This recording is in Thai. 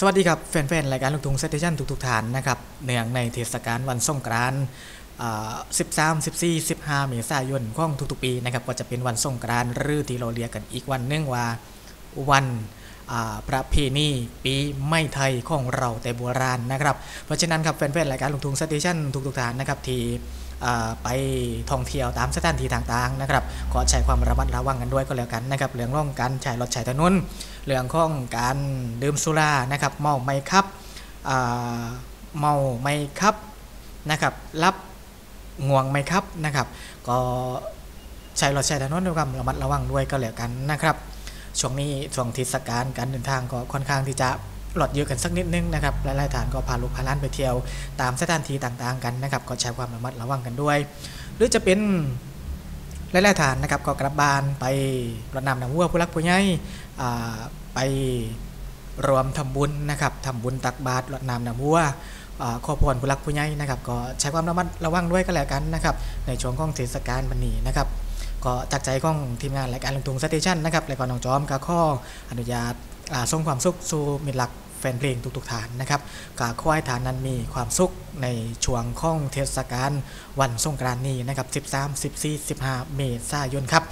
สวัสดีครับแฟนๆ รายการลูกทุ่งเซตชันทุกๆฐานนะครับเนื่องในเทศกาลวันสงกรานต์13 14 15 เมษายนของทุกๆ ปีนะครับก็จะเป็นวันสงกรานต์หรือที่เราเรียกกันอีกวันหนึงว่าวันประเพณีปีไม่ไทยของเราแต่โบราณนะครับ เพราะฉะนั้นครับแฟนๆ รายการลูกทุ่งสเตชันทุกๆฐานนะครับที่ ไปท่องเที่ยวตามสถานที่ต่างๆนะครับก็ใช้ความระมัดระวังกันด้วยก็แล้วกันนะครับเรื่องร่องการใช้รถใช้ถนนเรื่องของการดื่มสุรานะครับเมาไม่ครับเมาไม่ครับนะครับรับง่วงไม่ครับนะครับก็ใช้รถใช้ถนนด้วยความระมัดระวังด้วยก็แล้วกันนะครับช่วงนี้ช่วงเทศกาลการเดินทางก็ค่อนข้างที่จะ หลอดเยอะกันสักนิดนึงนะครับหลายๆฐานก็พาลูกพาล้านไปเที่ยว ตามสถานที่ต่างๆกันนะครับก็ใช้ความระมัดระวังกันด้วย หรือจะเป็นหลายๆฐานนะครับก็กลับบ้านไปรดน้ำน้ำวัวผู้รักผู้ใหญ่ไปรวมทำบุญนะครับทำบุญตักบาตรรดน้ำน้ำวัวอ่าขอพรผู้รักผู้ใหญ่นะครับก็ใช้ความระมัดระวังด้วยก็แล้วกันนะครับในช่วงของเทศกาลวันนี้นะครับก็จากใจของทีมงานรายการลงทุงสเตชันนะครับรายการน้องจอมก็ข้ออนุญาตส่งความสุขสู่มิตรหลัก แฟนเพลงทุกๆฐานนะครับกาควายฐานนั้นมีความสุขในช่วงข้องเทศกาลวันสงกรานต์นี้นะครับ 13 14 15 เมษายนครับ